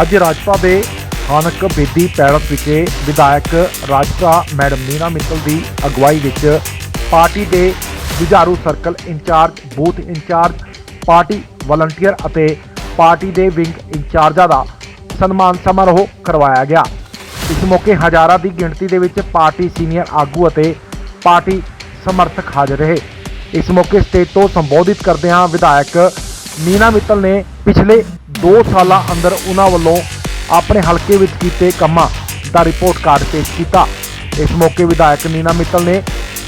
ਅੱਜ ਰਾਜਪਾ ਦੇ ਸਥਾਨਕ ਬੇਦੀ ਪੈਲਸ ਵਿਖੇ ਵਿਧਾਇਕ ਰਾਜਪਾ ਮੈਡਮ ਨੀਨਾ ਮਿੱਤਲ ਦੀ ਅਗਵਾਈ ਵਿੱਚ ਪਾਰਟੀ ਦੇ ਜੁਝਾਰੂ circle incharge, booth incharge, party volunteer ਅਤੇ ਪਾਰਟੀ ਦੇ ਵਿੰਗ ਇੰਚਾਰਜਾਂ ਦਾ ਸਨਮਾਨ ਸਮਾਰੋਹ ਕਰਵਾਇਆ ਗਿਆ। ਇਸ ਮੌਕੇ ਹਜ਼ਾਰਾਂ ਦੀ ਗਿਣਤੀ ਦੇ ਵਿੱਚ ਪਾਰਟੀ ਸੀਨੀਅਰ ਆਗੂ ਅਤੇ ਪਾਰਟੀ ਸਮਰਥਕ ਹਾਜ਼ਰ ਰਹੇ। ਇਸ ਮੌਕੇ ਸਟੇਜ ਤੋਂ ਸੰਬੋਧਿਤ ਕਰਦਿਆਂ ਵਿਧਾਇਕ ਨੀਨਾ ਮਿੱਤਲ ਨੇ ਪਿਛਲੇ 2 ਸਾਲਾਂ ਅੰਦਰ ਉਹਨਾਂ ਵੱਲੋਂ ਆਪਣੇ ਹਲਕੇ ਵਿੱਚ ਕੀਤੇ ਕੰਮਾਂ ਦਾ ਰਿਪੋਰਟ ਕਾਰਡ ਪੇਸ਼ ਕੀਤਾ। ਇਸ ਮੌਕੇ ਵਿਧਾਇਕ ਨੀਨਾ ਮਿੱਤਲ ਨੇ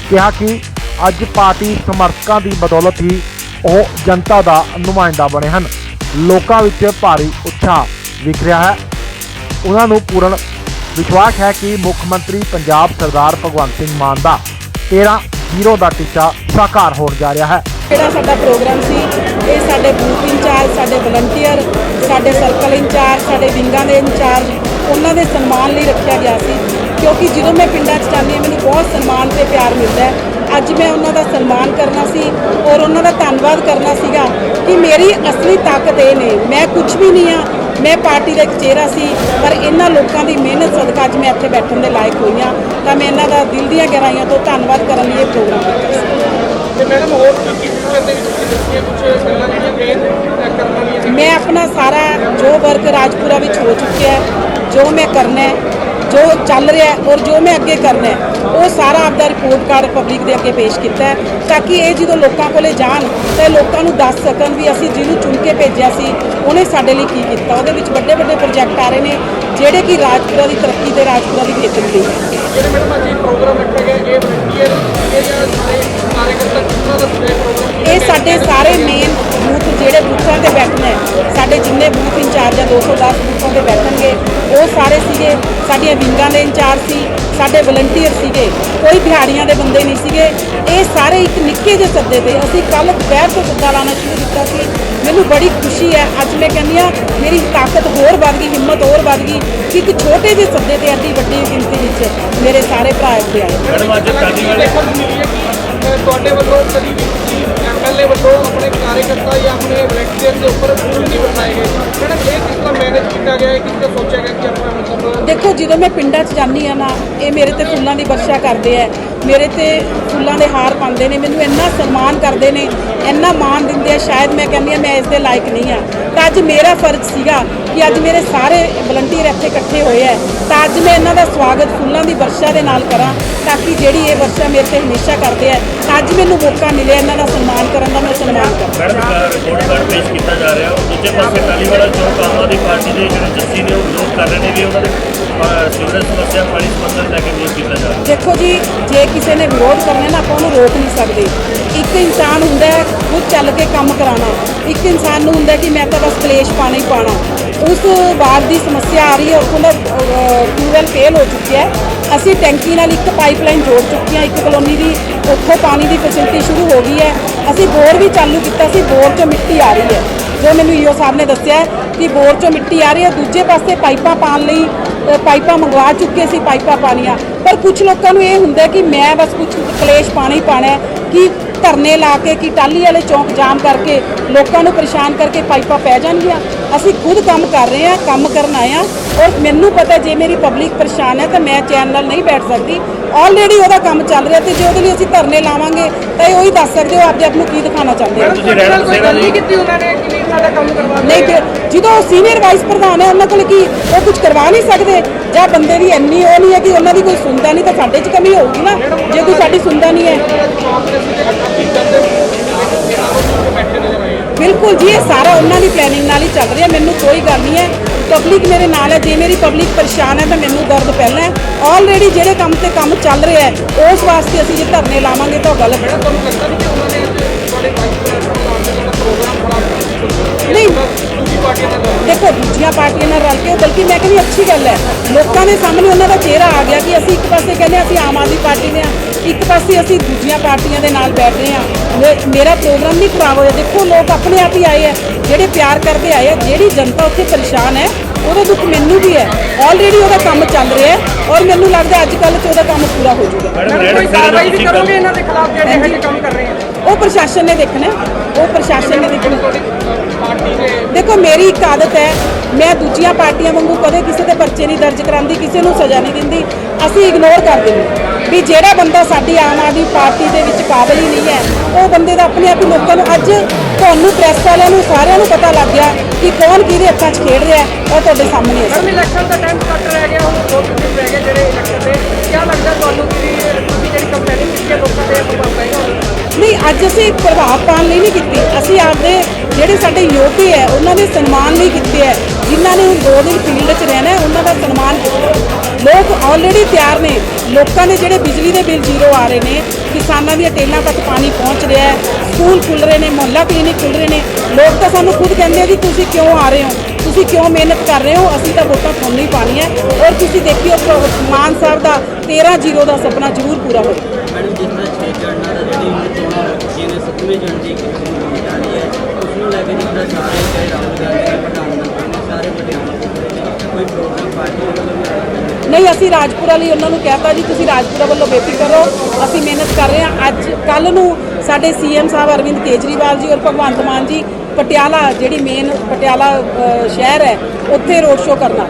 ਕਿਹਾ ਕਿ ਅੱਜ ਪਾਰਟੀ ਸਮਰਥਕਾਂ ਦੀ ਬਦੌਲਤ ਹੀ ਉਹ ਜਨਤਾ ਦਾ ਨੁਮਾਇੰਦਾ ਬਣੇ ਹਨ। ਲੋਕਾਂ ਵਿੱਚ ਭਾਰੀ ਉਤਸ਼ਾਹ ਵਿਖ ਰਿਹਾ ਹੈ। ਉਹਨਾਂ ਨੂੰ ਪੂਰਨ ਵਿਸ਼ਵਾਸ ਹੈ ਕਿ ਮੁੱਖ ਮੰਤਰੀ ਪੰਜਾਬ ਸਰਦਾਰ ਭਗਵੰਤ ਸਿੰਘ ਮਾਨ ਦਾ 13 ਜ਼ੀਰੋ ਦਾ ਟੀਚਾ ਸਾਕਾਰ ਹੋਣ ਜਾ ਰਿਹਾ ਹੈ। ਜਿਹੜਾ ਸਾਡਾ ਪ੍ਰੋਗਰਾਮ ਸੀ ਇਹ ਸਾਡੇ ਬੂਥ ਇੰਚਾਰਜ ਸਾਡੇ ਵਲੰਟੀਅਰ ਸਾਡੇ ਸਰਕਲ ਇੰਚਾਰਜ ਸਾਡੇ ਵਿੰਗਾਂ ਦੇ ਇੰਚਾਰਜ ਉਹਨਾਂ ਦੇ ਸਨਮਾਨ ਲਈ ਰੱਖਿਆ ਗਿਆ ਸੀ। ਕਿਉਂਕਿ ਜਦੋਂ ਮੈਂ ਪਿੰਡਾਂ 'ਚ ਜਾਂਦੀ ਹਾਂ, ਮੈਨੂੰ ਬਹੁਤ ਸਨਮਾਨ ਤੇ ਪਿਆਰ ਮਿਲਦਾ ਹੈ। ਅੱਜ ਮੈਂ ਉਹਨਾਂ ਦਾ ਸਨਮਾਨ ਕਰਨਾ ਸੀ ਔਰ ਉਹਨਾਂ ਦਾ ਧੰਨਵਾਦ ਕਰਨਾ ਸੀਗਾ ਕਿ ਮੇਰੀ ਅਸਲੀ ਤਾਕਤ ਇਹ ਨੇ। ਮੈਂ ਕੁਝ ਵੀ ਨਹੀਂ ਆ ਮੈਂ ਪਾਰਟੀ ਦਾ ਇੱਕ ਚਿਹਰਾ ਸੀ, ਪਰ ਇਹਨਾਂ ਲੋਕਾਂ ਦੀ ਮਿਹਨਤ ਸਦਕਾ ਅੱਜ ਮੈਂ ਇੱਥੇ ਬੈਠਣ ਦੇ ਲਾਇਕ ਹੋਈ ਹਾਂ। ਤਾਂ ਮੈਂ ਇਹਨਾਂ ਦਾ ਦਿਲ ਦੀਆਂ ਗਹਿਰਾਈਆਂ ਤੋਂ ਧੰਨਵਾਦ ਕਰਨ ਲਈ ਇਹ ਪ੍ਰੋਗਰਾਮ ਕੀਤਾ ਤੇ ਮੈਡਮ, ਹੋਰ ਕੀ ਫਿਊਚਰ ਦੇ ਵਿੱਚ ਕੀ ਕੁਝ ਗੱਲਾਂ ਜਿਹੜੀਆਂ ਮੇਨ ਕਰਨ ਵਾਲੀਆਂ ਸੀ ਮੈਂ ਆਪਣਾ ਸਾਰਾ ਜੋ ਵਰਕ ਰਾਜਪੁਰਾ ਵਿੱਚ ਹੋ ਚੁੱਕਿਆ ਹੈ, ਜੋ ਮੈਂ ਕਰਨਾ ਹੈ ਜੋ ਚੱਲ ਰਿਹਾ ਔਰ ਜੋ ਮੈਂ ਅੱਗੇ ਕਰਨਾ ਹੈ ਉਹ ਸਾਰਾ ਆਪਦਾ ਰਿਪੋਰਟ ਕਾਰਡ ਪਬਲਿਕ ਦੇ ਅੱਗੇ ਪੇਸ਼ ਕੀਤਾ ਹੈ ਤਾਂ ਕਿ ਇਹ ਜਦੋਂ ਲੋਕਾਂ ਕੋਲੇ ਜਾਣ ਤਾਂ ਲੋਕਾਂ ਨੂੰ ਦੱਸ ਸਕਣ ਵੀ ਅਸੀਂ ਜਿਹਨੂੰ ਚੁਣ ਕੇ ਭੇਜਿਆ ਸੀ ਉਹਨੇ ਸਾਡੇ ਲਈ ਕੀ ਕੀਤਾ। ਉਹਦੇ ਵਿੱਚ ਵੱਡੇ ਵੱਡੇ ਪ੍ਰੋਜੈਕਟ ਆ ਰਹੇ ਨੇ ਜਿਹੜੇ ਕਿ ਰਾਜਪੁਰਾ ਦੀ ਤਰੱਕੀ ਤੇ ਰਾਜਪੁਰਾ ਦੀ ਖੇਤਰ ਲਈ ਹੈ ਜਿਹੜੇ ਮੈਡਮ ਅੱਜ ਇਹ ਪ੍ਰੋਗਰਾਮ ਰੱਖਿਆ ਗਿਆ ਇਹ ਵਲੰਟੀਅਰ ਇਹ ਜਿਹੜੇ ਸਾਰੇ ਕਾਰਜਕਰਤਾ ਕਿੰਨਾ ਦਾ ਪੂਰੇ ਪ੍ਰੋਗਰਾਮ ਇਹ ਸਾਡੇ ਸਾਰੇ ਮੇਨ ਜਿਹੜੇ ਬੂਥਾਂ ਤੇ ਬੈਠਣੇ ਸਾਡੇ ਜਿੰਨੇ ਬੂਥ ਇੰਚਾਰਜ ਆ 210 ਬੂਥਾਂ ਤੇ ਬੈਠਣਗੇ। ਉਹ ਸਾਰੇ ਸੀਗੇ ਸਾਡੀਆਂ ਵਿੰਗਾਂ ਦੇ ਇੰਚਾਰਜ ਸੀ ਸਾਡੇ ਵਲੰਟੀਅਰ ਸੀਗੇ। ਕੋਈ ਦਿਹਾੜੀਆਂ ਦੇ ਬੰਦੇ ਨਹੀਂ ਸੀਗੇ। ਇਹ ਸਾਰੇ ਇੱਕ ਨਿੱਕੇ ਜਿਹੇ ਸੱਦੇ ਤੇ ਅਸੀਂ ਕੱਲ ਦੁਪਹਿਰ ਤੋਂ ਸੱਦਾ ਲਾਉਣਾ ਸ਼ੁਰੂ ਕੀਤਾ ਸੀ। ਮੈਨੂੰ ਬੜੀ ਖੁਸ਼ੀ ਹੈ। ਅੱਜ ਮੈਂ ਕਹਿੰਦੀ ਹਾਂ ਮੇਰੀ ਤਾਕਤ ਹੋਰ ਵੱਧ ਗਈ ਹਿੰਮਤ ਹੋਰ ਵੱਧ ਗਈ ਕਿ ਇੱਕ ਛੋਟੇ ਜਿਹੇ ਸੱਦੇ ਤੇ ਐਡੀ ਵੱਡੀ ਗਿਣਤੀ ਵਿੱਚ ਮੇਰੇ ਸਾਰੇ ਭਰਾ ਇੱਥੇ ਆਏ। ਮੈਡਮ ਅੱਜ ਤੁਹਾਡੇ ਵੱਲੋਂ ਕਦੀ ਵੀ ਐਮਐਲਏ ਵੱਲੋਂ ਆਪਣੇ ਕਾਰਜਕਰਤਾ ਜਾਂ ਆਪਣੇ ਵਲੰਟੀਅਰ ਦੇ ਉੱਪਰ ਫੂਲ ਨਹੀਂ ਵਰਤਾਏ ਗਏ ਮੈਡਮ, ਇਹ ਕਿਸ ਤਰ੍ਹਾਂ ਮੈਨੇਜ ਕੀਤਾ ਗਿਆ? ਹੈ ਕਿਸ ਤਰ੍ਹਾਂ ਸੋਚਿਆ ਗਿਆ ਕਿ ਆਪਾਂ ਮਤਲਬ ਦੇਖੋ, ਜਦੋਂ ਮੈਂ ਪਿੰਡਾਂ 'ਚ ਜਾਂਦੀ ਆ ਨਾ, ਇਹ ਮੇਰੇ ਤੇ ਫੁੱਲਾਂ ਦੀ ਵਰਸ਼ਾ ਕਰਦੇ ਆ। ਮੇਰੇ ਤੇ ਫੁੱਲਾਂ ਦੇ ਹਾਰ ਪਾਉਂਦੇ ਨੇ, ਮੈਨੂੰ ਇੰਨਾ ਸਨਮਾਨ ਕਰਦੇ ਨੇ, ਇੰਨਾ ਮਾਣ ਦਿੰਦੇ ਆ, ਸ਼ਾਇਦ ਮੈਂ ਕਹਿੰਦੀ ਆ ਮੈਂ ਇਸ ਦੇ ਲਾਇਕ ਨਹੀਂ ਆ ਤਾਂ ਅੱਜ ਮੇਰਾ ਫਰਜ਼ ਸੀਗਾ ਕਿ ਅੱਜ ਮੇਰੇ ਸਾਰੇ ਵਲੰਟੀਅਰ ਇੱਥੇ ਇਕੱਠੇ ਹੋਏ ਆ। ਤਾਂ ਅੱਜ ਮੈਂ ਇਹਨਾਂ ਦਾ ਸਵਾਗਤ ਫੁੱਲਾਂ ਦੀ ਵਰਸ਼ਾ ਦੇ ਨਾਲ ਕਰਾਂ, ਤਾਂ ਕਿ ਜਿਹੜੀ ਇਹ ਵਰਸ਼ਾ ਮੇਰੇ ਤੇ ਹਮੇਸ਼ਾ ਕਰਦੇ ਆ, ਤਾਂ ਅੱਜ ਮੈਨੂੰ ਮੌਕਾ ਮਿਲਿਆ ਇਹਨਾਂ ਦਾ ਸਨਮਾਨ ਕਰਨ ਦਾ ਮੈਂ ਸਨਮਾਨ ਕਰਾਂ ਮੈਡਮ ਰਿਪੋਰਟ ਕਾਰਡ ਪੇਸ਼ ਕੀਤਾ ਜਾ ਰਿਹਾ। ਦੂਜੇ ਪਾਸੇ ਟਾਲੀਵਾਲਾ ਚੌਕ ਆਮ ਆਦਮੀ ਪਾਰਟੀ ਦੇ ਜਿਹੜੇ ਜੱਸੀ ਨੇ ਉਹ ਵਿਰੋਧ ਕਰ ਰਹੇ ਨੇ ਵੀ ਉਹਨਾਂ ਦੇ ਅਹ, ਸੀਵਰੇਜ ਸਮੱਸਿਆ ਪਾਣੀ ਸਮੱਸਿਆ ਨੂੰ ਲੈ ਕੇ ਵਿਰੋਧ ਕੀਤਾ ਜਾ ਰਿਹਾ। ਦੇਖੋ ਜੀ ਜੇ ਕਿਸੇ ਨੇ ਵਿਰੋਧ ਕਰਨਾ ਨਾ ਆਪਾਂ ਉਹਨੂੰ ਰੋਕ ਨਹੀਂ ਸਕਦੇ। ਇੱਕ ਇਨਸਾਨ ਹੁੰਦਾ ਹੈ ਖੁਦ ਚੱਲ ਕੇ ਕੰਮ ਕਰਾਉਣਾ। ਇੱਕ ਇਨਸਾਨ ਨੂੰ ਹੁੰਦਾ ਕਿ ਮੈਂ ਤਾਂ ਬਸ ਕਲੇਸ਼ ਪਾਣਾ ਹੀ ਪਾਣਾ ਉਸ ਬਾਤ ਦੀ ਸਮੱਸਿਆ ਆ ਰਹੀ ਹੈ ਉੱਥੋਂ ਦਾ ਟਿਊਬਵੈਲ ਫੇਲ ਹੋ ਚੁੱਕਿਆ ਹੈ। ਅਸੀਂ ਟੈਂਕੀ ਨਾਲ ਇੱਕ ਪਾਈਪਲਾਈਨ ਜੋੜ ਚੁੱਕੇ ਹਾਂ ਇੱਕ ਕਲੋਨੀ ਦੀ ਉੱਥੋਂ ਪਾਣੀ ਦੀ ਫੈਸਿਲਿਟੀ ਸ਼ੁਰੂ ਹੋ ਗਈ ਹੈ। ਅਸੀਂ ਬੋਰ ਵੀ ਚਾਲੂ ਕੀਤਾ ਸੀ, ਬੋਰ 'ਚੋਂ ਮਿੱਟੀ ਆ ਰਹੀ ਹੈ। ਜੋ ਮੈਨੂੰ ਈਓ ਸਾਹਿਬ ਨੇ ਦੱਸਿਆ ਕਿ ਬੋਰ 'ਚੋਂ ਮਿੱਟੀ ਆ ਰਹੀ ਹੈ, ਦੂਜੇ ਪਾਸੇ ਪਾਈਪਾਂ ਪਾਣ ਲਈ ਪਾਈਪਾਂ ਮੰਗਵਾ ਚੁੱਕੇ ਸੀ ਪਾਈਪਾਂ ਪਾਣੀਆਂ। ਪਰ ਕੁਝ ਲੋਕਾਂ ਨੂੰ ਇਹ ਹੁੰਦਾ ਕਿ ਮੈਂ ਬਸ ਕੁਝ ਕਲੇਸ਼ ਪਾਣਾ ਹੀ ਪਾਣਾ ਕਿ ਧਰਨੇ ਲਾ ਕੇ, ਕਿ ਟਾਲੀ ਵਾਲੇ ਚੌਂਕ ਜਾਮ ਕਰਕੇ ਲੋਕਾਂ ਨੂੰ ਪਰੇਸ਼ਾਨ ਕਰਕੇ ਪਾਈਪਾਂ ਪੈ ਜਾਣਗੀਆਂ? ਅਸੀਂ ਖੁਦ ਕੰਮ ਕਰ ਰਹੇ ਹਾਂ, ਕੰਮ ਕਰਨ ਆਏ ਹਾਂ ਔਰ ਮੈਨੂੰ ਪਤਾ ਜੇ ਮੇਰੀ ਪਬਲਿਕ ਪਰੇਸ਼ਾਨ ਹੈ ਤਾਂ ਮੈਂ ਚੈਨ ਨਾਲ ਨਹੀਂ ਬੈਠ ਸਕਦੀ। ਆਲਰੇਡੀ ਉਹਦਾ ਕੰਮ ਚੱਲ ਰਿਹਾ ਤੇ ਜੇ ਉਹਦੇ ਲਈ ਅਸੀਂ ਧਰਨੇ ਲਾਵਾਂਗੇ ਤਾਂ ਇਹ ਉਹੀ ਦੱਸ ਸਕਦੇ ਹੋ ਆਪਦੇ ਆਪ ਨੂੰ ਕੀ ਦਿਖਾਣਾ ਚਾਹੁੰਦੇ ਹੋ ਤੁਸੀਂ ਰਹਿਣਾ ਕੋਈ ਬਸੇਰਾ ਕੀਤੀ ਉਹਨਾਂ ਨੇ ਕਿ ਨਹੀਂ ਸਾਡਾ ਕੰਮ ਕਰਵਾ ਨਹੀਂ ਫਿਰ ਜਦੋਂ ਸੀਨੀਅਰ ਵਾਈਸ ਪ੍ਰਧਾਨ ਹੈ ਉਹਨਾਂ ਕੋਲ ਕੀ ਉਹ ਕੁਝ ਕਰਵਾ ਨਹੀਂ ਸਕਦੇ? ਜਾਂ ਬੰਦੇ ਦੀ ਇੰਨੀ ਉਹ ਨਹੀਂ ਹੈ ਕਿ ਉਹਨਾਂ ਦੀ ਕੋਈ ਸੁਣਦਾ ਨਹੀਂ ਤਾਂ ਸਾਡੇ 'ਚ ਕਮੀ ਹੋਊਗੀ ਨਾ ਜੇ ਕੋਈ ਸਾਡੀ ਸੁਣਦਾ ਨਹੀਂ ਹੈ। ਬਿਲਕੁਲ ਜੀ ਇਹ ਸਾਰਾ ਉਹਨਾਂ ਦੀ ਪਲੈਨਿੰਗ ਨਾਲ ਹੀ ਚੱਲ ਰਿਹਾ ਮੈਨੂੰ ਕੋਈ ਗੱਲ ਨਹੀਂ ਹੈ। ਪਬਲਿਕ ਮੇਰੇ ਨਾਲ ਹੈ ਜੇ ਮੇਰੀ ਪਬਲਿਕ ਪਰੇਸ਼ਾਨ ਹੈ ਤਾਂ ਮੈਨੂੰ ਦਰਦ ਪਹਿਲਾਂ ਹੈ। ਆਲਰੇਡੀ ਜਿਹੜੇ ਕੰਮ ਤੇ ਕੰਮ ਚੱਲ ਰਿਹਾ ਹੈ ਉਸ ਵਾਸਤੇ ਅਸੀਂ ਜੇ ਧਰਨੇ ਲਾਵਾਂਗੇ ਤਾਂ ਹੈ। ਮੈਡਮ ਤੁਹਾਨੂੰ ਲੱਗਦਾ ਨਹੀਂ ਕਿ ਉਹਨਾਂ ਨੇ ਦੇਖੋ ਦੂਜੀਆਂ ਪਾਰਟੀਆਂ ਨਾਲ ਰਲ ਕੇ ਉਹ ਬਲਕਿ ਮੈਂ ਕਹਿੰਦੀ ਅੱਛੀ ਗੱਲ ਹੈ। ਲੋਕਾਂ ਦੇ ਸਾਹਮਣੇ ਉਹਨਾਂ ਦਾ ਚਿਹਰਾ ਆ ਗਿਆ ਕਿ ਅਸੀਂ ਇੱਕ ਪਾਸੇ ਕਹਿੰਦੇ ਅਸੀਂ ਆਮ ਆਦਮੀ ਪਾਰਟੀ ਦੇ ਹਾਂ ਇੱਕ ਪਾਸੇ ਅਸੀਂ ਦੂਜੀਆਂ ਪਾਰਟੀਆਂ ਦੇ ਨਾਲ ਬੈਠ ਰਹੇ ਹਾਂ। ਮੇ- ਮੇਰਾ ਪ੍ਰੋਗਰਾਮ ਨਹੀਂ ਖਰਾਬ ਹੋਇਆ। ਦੇਖੋ ਲੋਕ ਆਪਣੇ ਆਪ ਹੀ ਆਏ ਆ ਜਿਹੜੇ ਪਿਆਰ ਕਰਦੇ ਆਏ ਆ ਜਿਹੜੀ ਜਨਤਾ ਉੱਥੇ ਪਰੇਸ਼ਾਨ ਹੈ ਉਹਦਾ ਦੁੱਖ ਮੈਨੂੰ ਵੀ ਹੈ। ਆਲਰੇਡੀ ਉਹਦਾ ਕੰਮ ਚੱਲ ਰਿਹਾ ਹੈ ਔਰ ਮੈਨੂੰ ਲੱਗਦਾ ਅੱਜ ਕੱਲ੍ਹ 'ਚ ਉਹਦਾ ਕੰਮ ਪੂਰਾ ਹੋ ਜਾਊਗਾ। ਮੈਡਮ ਕੋਈ ਰਹਿਣਾ ਬਸੇਰਾ ਦਾ ਕਾਰਵਾਈ ਵੀ ਤੁਸੀਂ ਕਰੋਗੇ ਕੱਲ੍ਹ ਇਹਨਾਂ ਦੇ ਖਿਲਾਫ ਜਿਹੜੇ ਇਹੋ ਜਿਹੇ ਕੰਮ ਕਰ ਰਹੇ ਆ ਉਹ ਪ੍ਰਸ਼ਾਸਨ ਨੇ ਦੇਖਣਾ। ਉਹ ਪ੍ਰਸ਼ਾਸਨ ਨੇ ਦੇਖਣਾ। ਦੇਖੋ ਮੇਰੀ ਇੱਕ ਆਦਤ ਹੈ ਮੈਂ ਦੂਜੀਆਂ ਪਾਰਟੀਆਂ ਵਾਂਗੂ ਕਦੇ ਕਿਸੇ ਦੇ ਪਰਚੇ ਨਹੀਂ ਦਰਜ ਕਰਾਉਂਦੀ ਕਿਸੇ ਨੂੰ ਸਜ਼ਾ ਨਹੀਂ ਦਿੰਦੀ। ਅਸੀਂ ਇਗਨੋਰ ਕਰ ਦਿੰਦੇ ਵੀ ਜਿਹੜਾ ਬੰਦਾ ਸਾਡੀ ਆਮ ਆਦਮੀ ਪਾਰਟੀ ਦੇ ਵਿੱਚ ਕਾਬਲ ਹੀ ਨਹੀਂ ਹੈ ਉਹ ਬੰਦੇ ਦਾ ਆਪਣੇ ਆਪ ਹੀ ਲੋਕਾਂ ਨੂੰ ਅੱਜ ਤੁਹਾਨੂੰ ਪ੍ਰੈਸ ਵਾਲਿਆਂ ਨੂੰ ਸਾਰਿਆਂ ਨੂੰ ਪਤਾ ਲੱਗ ਗਿਆ ਕਿ ਕੌਣ ਕਿਹਦੇ ਹੱਥਾਂ 'ਚ ਖੇਡ ਰਿਹਾ ਹੈ ਉਹ ਤੁਹਾਡੇ ਸਾਹਮਣੇ ਹੈ। ਸਰ ਇਲੈਕਸ਼ਨ ਦਾ ਟਾਈਮ ਘੱਟ ਰਹਿ ਗਿਆ ਹੁਣ ਤਿੰਨ ਦਿਨ ਰਹਿ ਗਏ ਜਿਹੜੇ ਇਲੈਕਸ਼ਨ ਦੇ। ਕੀ ਲੱਗਦਾ ਤੁਹਾਨੂੰ ਕਿ ਤੁਸੀਂ ਜਿਹੜੀ ਕੰਪੇਨਿੰਗ ਕੀਤੀ ਲੋਕਾਂ ਦੇ ਪ੍ਰਭਾਵ ਪਏਗਾ ਨਹੀਂ ਅੱਜ ਅਸੀਂ ਪ੍ਰਭਾਵ ਪਾਉਣ ਲਈ ਨਹੀਂ ਕੀਤੀ। ਅਸੀਂ ਆਪਦੇ ਜਿਹੜੇ ਸਾਡੇ ਯੋਧੇ ਹੈ ਉਹਨਾਂ ਦੇ ਸਨਮਾਨ ਲਈ ਕੀਤੇ ਹੈ ਜਿਨ੍ਹਾਂ ਨੇ ਹੁਣ ਦੋ ਫੀਲਡ 'ਚ ਰਹਿਣਾ ਹੈ ਉਹਨਾਂ ਦਾ ਸਨਮਾਨ ਕੀਤਾ। ਲੋਕ ਆਲਰੇਡੀ ਤਿਆਰ ਨੇ। ਲੋਕਾਂ ਦੇ ਜਿਹੜੇ ਬਿਜਲੀ ਦੇ ਬਿੱਲ ਜ਼ੀਰੋ ਆ ਰਹੇ ਨੇ, ਕਿਸਾਨਾਂ ਦੀਆਂ ਟੇਲਾਂ ਤੱਕ ਪਾਣੀ ਪਹੁੰਚ ਰਿਹਾ ਹੈ ਸਕੂਲ ਖੁੱਲ ਰਹੇ ਨੇ, ਮੁਹੱਲਾ ਕਲੀਨਿਕ ਖੁੱਲ ਰਹੇ ਨੇ। ਲੋਕ ਤਾਂ ਸਾਨੂੰ ਖੁਦ ਕਹਿੰਦੇ ਆ ਜੀ ਤੁਸੀਂ ਕਿਉਂ ਆ ਰਹੇ ਹੋ? ਤੁਸੀਂ ਕਿਉਂ ਮਿਹਨਤ ਕਰ ਰਹੇ ਹੋ? ਅਸੀਂ ਤਾਂ ਵੋਟਾਂ ਤੁਹਾਨੂੰ ਹੀ ਪਾਣੀਆਂ ਔਰ ਤੁਸੀਂ ਦੇਖਿਓ ਮਾਨ ਸਾਹਿਬ ਦਾ 13 ਜ਼ੀਰੋ ਦਾ ਸੁਪਨਾ ਜ਼ਰੂਰ ਪੂਰਾ ਹੋਵੇ। ਮੈਡਮ, ਜਿਸ ਤਰ੍ਹਾਂ ਛੇ ਚੜਨਾ ਦਾ ਜਿਹੜੀ ਹੁਣ ਸੱਤਵੇਂ ਚੜ੍ਹਨ ਦੀ ਇੱਕ ਜਾ ਰਹੀ ਹੈ। ਉਸ ਨੂੰ ਲੈ ਕੇ ਜਿਸ ਸਾਰੇ ਚਾਹੇ ਰਾਹੁਲ ਗਾਂਧੀ ਨੇ ਪ੍ਰਧਾਨ ਮੰਤਰੀ ਸਾਰੇ ਪਟਿਆਲਾ ਕੋਈ ਪ੍ਰੋਗਰਾਮ ਪਾਰਟੀ ਵੱਲੋਂ ਨਹੀਂ ਅਸੀਂ ਰਾਜਪੁਰਾ ਲਈ ਉਹਨਾਂ ਨੂੰ ਕਹਿਤਾ ਜੀ, ਤੁਸੀਂ ਰਾਜਪੁਰਾ ਵੱਲੋਂ ਬੇਫਿਕਰ ਰਹੋ। ਅਸੀਂ ਮਿਹਨਤ ਕਰ ਰਹੇ ਹਾਂ। ਅੱਜ, ਕੱਲ ਨੂੰ ਸਾਡੇ ਸੀਐਮ ਸਾਹਿਬ ਅਰਵਿੰਦ ਕੇਜਰੀਵਾਲ ਜੀ ਔਰ ਭਗਵੰਤ ਮਾਨ ਜੀ ਪਟਿਆਲਾ, ਜਿਹੜੀ ਮੇਨ ਪਟਿਆਲਾ ਸ਼ਹਿਰ ਹੈ, ਉੱਥੇ ਰੋਡ ਸ਼ੋਅ ਕਰਨਾ।